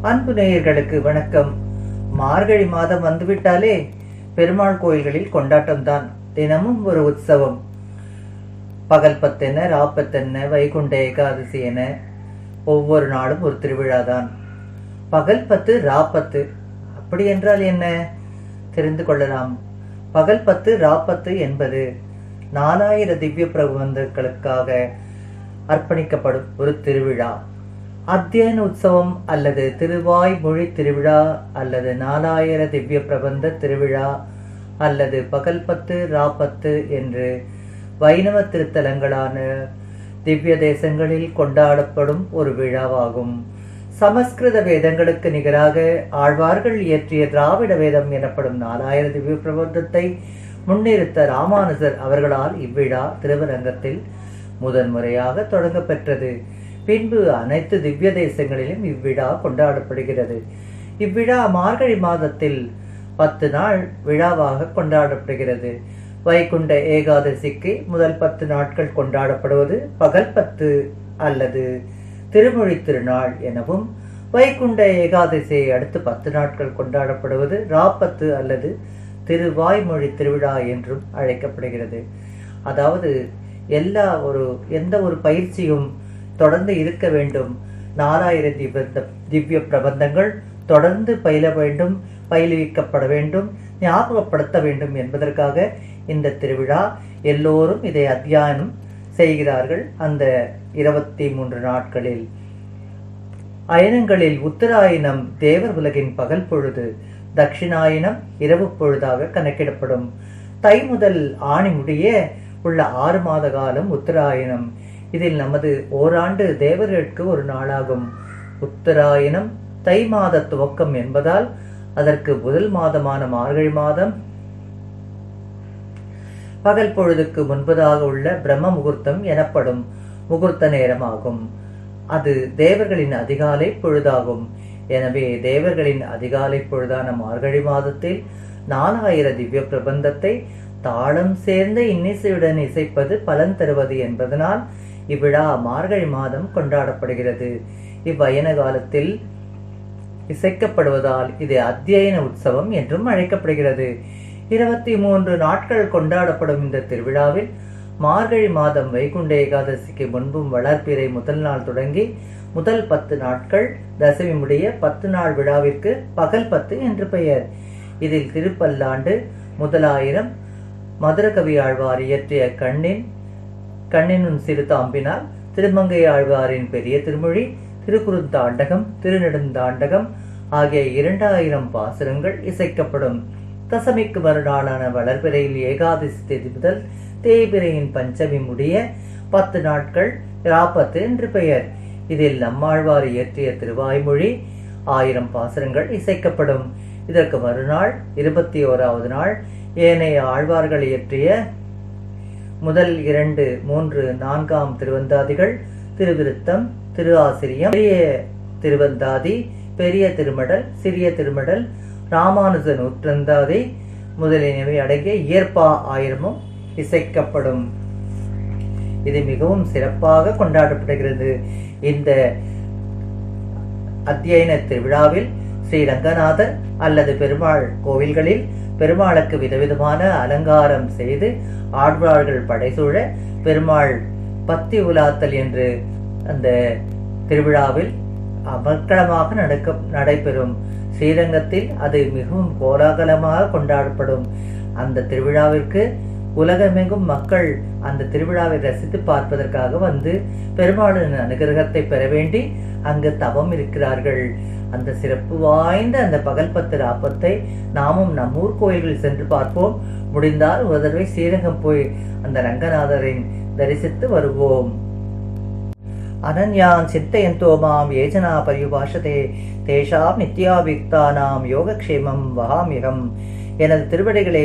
அன்பு நேயர்களுக்கு வணக்கம். மார்கழி மாதம் வந்துவிட்டாலே பெருமாள் கோயில்களில் கொண்டாட்டம் தான் தினமும் ஒரு உற்சவம். பகல் பத்தென்ன ராப்பத்தென்ன வைகுண்ட ஏகாதசி என ஒவ்வொரு நாளும் ஒரு திருவிழாதான். பகல் பத்து ராப்பத்து அப்படி என்றால் என்ன? தெரிந்து கொள்ளலாம். பகல் பத்து ராப்பத்து என்பது நாலாயிர திவ்ய பிரபந்தங்களுக்காக அர்ப்பணிக்கப்படும் ஒரு திருவிழா. அத்தியன உற்சவம் அல்லது திருவாய் மொழி திருவிழா அல்லது நாலாயிர திவ்ய பிரபந்த திருவிழா அல்லது பகல்பத்து ராப்பத்து என்று வைணவ திருத்தலங்களான திவ்ய தேசங்களில் கொண்டாடப்படும் ஒரு விழாவாகும். சமஸ்கிருத வேதங்களுக்கு நிகராக ஆழ்வார்கள் இயற்றிய திராவிட வேதம் எனப்படும் நாலாயிர திவ்ய பிரபந்தத்தை முன்னிறுத்த ராமானுஜர் அவர்களால் இவ்விழா திருவரங்கத்தில் முதன்முறையாக தொடங்கப்பெற்றது. பின்பு அனைத்து திவ்ய தேசங்களிலும் இவ்விழா கொண்டாடப்படுகிறது. இவ்விழா மார்கழி மாதத்தில் பத்து நாள் விழாவாக கொண்டாடப்படுகிறது. வைகுண்ட ஏகாதசிக்கு முதல் பத்து நாட்கள் கொண்டாடப்படுவது பகல் பத்து அல்லது திருமொழி திருநாள் எனவும் வைகுண்ட ஏகாதசியை அடுத்து பத்து நாட்கள் கொண்டாடப்படுவது ராப்பத்து அல்லது திருவாய்மொழி திருவிழா என்றும் அழைக்கப்படுகிறது. அதாவது எல்லா ஒரு எந்த ஒரு பயிற்சியும் தொடர்ந்து இருக்க வேண்டும். நாலாயிர திவ்ய திவ்ய பிரபந்தங்கள் தொடர்ந்து பயில வேண்டும் பயிலுவிக்கப்பட வேண்டும் ஞாபகப்படுத்த வேண்டும் என்பதற்காக இந்த திருவிழா எல்லோரும் இதை அத்தியானம் செய்கிறார்கள். அந்த இருபத்தி மூன்று நாட்களில் அயனங்களில் உத்தராயணம் தேவர் உலகின் பகல் பொழுது தட்சிணாயனம் இரவு பொழுதாக கணக்கிடப்படும். தை முதல் ஆணி முடிய உள்ள ஆறு மாத காலம் உத்தராயணம். இதில் நமது ஓராண்டு தேவர்களுக்கு ஒரு நாளாகும். உத்தராயணம் தை மாத துவக்கம் என்பதால் அதற்கு முதல் மாதமான மார்கழி மாதம். பகல் பொழுதுக்கு முன்பதாக உள்ள பிரம்ம முகூர்த்தம் எனப்படும் முகூர்த்த நேரமாகும். அது தேவர்களின் அதிகாலை பொழுதாகும். எனவே தேவர்களின் அதிகாலை பொழுதான மார்கழி மாதத்தில் நாலாயிர திவ்ய பிரபந்தத்தை தாளம் சேர்ந்த இன்னிசையுடன் இசைப்பது பலன் தருவது என்பதனால் இவ்விழா மார்கழி மாதம் கொண்டாடப்படுகிறது. இவ்வயன காலத்தில் இசைக்கப்படுவதால் இது அத்தியன உற்சவம் என்றும் அழைக்கப்படுகிறது. இருபத்தி மூன்று நாட்கள் கொண்டாடப்படும் இந்த திருவிழாவில் மார்கழி மாதம் வைகுண்ட ஏகாதசிக்கு முன்பும் வளர்ப்பிறை முதல் நாள் தொடங்கி முதல் பத்து நாட்கள் தசமி முடிய பத்து நாள் விழாவிற்கு பகல் பத்து என்று பெயர். இதில் திருப்பல்லாண்டு முதலாயிரம் மதுரகவி ஆழ்வார் இயற்றிய கண்ணின் கண்ணினும் சிறு தாம்பினால் திருமங்கை ஆழ்வாரின் பெரிய திருமொழி திருக்குறுந்தாண்டகம் திருநெடுந்தாண்டகம் ஆகிய இரண்டாயிரம் பாசுரங்கள் இசைக்கப்படும். தசமிக்கு மறுநாளான வளர்பிறையில் ஏகாதசி தேதி முதல் தேய்பிரையின் பஞ்சமி முடிய பத்து நாட்கள் ராப்பத்து என்று பெயர். இதில் நம்மாழ்வார் இயற்றிய திருவாய்மொழி ஆயிரம் பாசுரங்கள் இசைக்கப்படும். இதற்கு மறுநாள் இருபத்தி ஓராவது நாள் ஏனைய ஆழ்வார்கள் இயற்றிய முதல் இரண்டு மூன்று நான்காம் திருவந்தாதிகள் திருவிருத்தம் திரு ஆசிரியம் பெரிய திருவந்தாதி பெரிய திருமடல் சிறிய திருமடல் ராமானுஜ நூற்றந்தாதி முதலியவை அடங்கிய இயற்பா ஆயிரமும் இசைக்கப்படும். இது மிகவும் சிறப்பாக கொண்டாடப்படுகிறது. இந்த அத்தியன திருவிழாவில் ஸ்ரீ ரங்கநாதர் அல்லது பெருமாள் கோவில்களில் பெருமாளுக்கு விதவிதமான அலங்காரம் செய்து ஆழ்வார்கள் படைசூழ பெருமாள் பத்தி உலாத்தல் என்று அந்த திருவிழாவில் அமர்க்களமாக நடக்க நடைபெறும். ஸ்ரீரங்கத்தில் அது மிகவும் கோலாகலமாக கொண்டாடப்படும். அந்த திருவிழாவிற்கு உலகமெங்கும் மக்கள் அந்த திருவிழாவை ரசித்து பார்ப்பதற்காக வந்து பெருமாளின் அனுகிரகத்தை பெற வேண்டி அங்கு தவம் இருக்கிறார்கள். அந்த சிறப்பு வாய்ந்த அந்த பகல் பத்து ராப்பத்தை நாமும் நம் ஊர் கோயில்களில் சென்று பார்ப்போம். முடிந்தால் ஒரு தடவை ஸ்ரீரங்கம் போய் அந்த ரங்கநாதரின் தரிசித்து வருவோம். அனன்யான் சித்தயந்தோமாம் ஏஜனா பரியுபாஷதே தேஷாம் நித்யாபிக்தானாம் யோகக்ஷேமம் வகாமிகம். எனது திருவடிகளை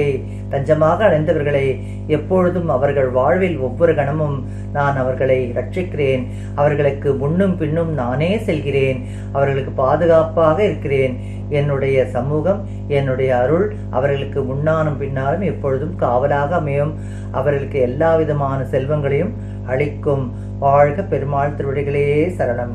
தஞ்சமாக அடைந்தவர்களை எப்பொழுதும் அவர்கள் வாழ்வில் ஒவ்வொரு கணமும் நான் அவர்களை ரட்சிக்கிறேன் அவர்களுக்கு முன்னும் பின்னும் நானே செல்கிறேன். அவர்களுக்கு பாதுகாப்பாக இருக்கிறேன். என்னுடைய சமூகம் என்னுடைய அருள் அவர்களுக்கு முன்னாலும் பின்னாலும் எப்பொழுதும் காவலாக அமையும். அவர்களுக்கு எல்லா விதமான செல்வங்களையும் அளிக்கும். வாழ்க பெருமாள் திருவடிகளே சரணம்.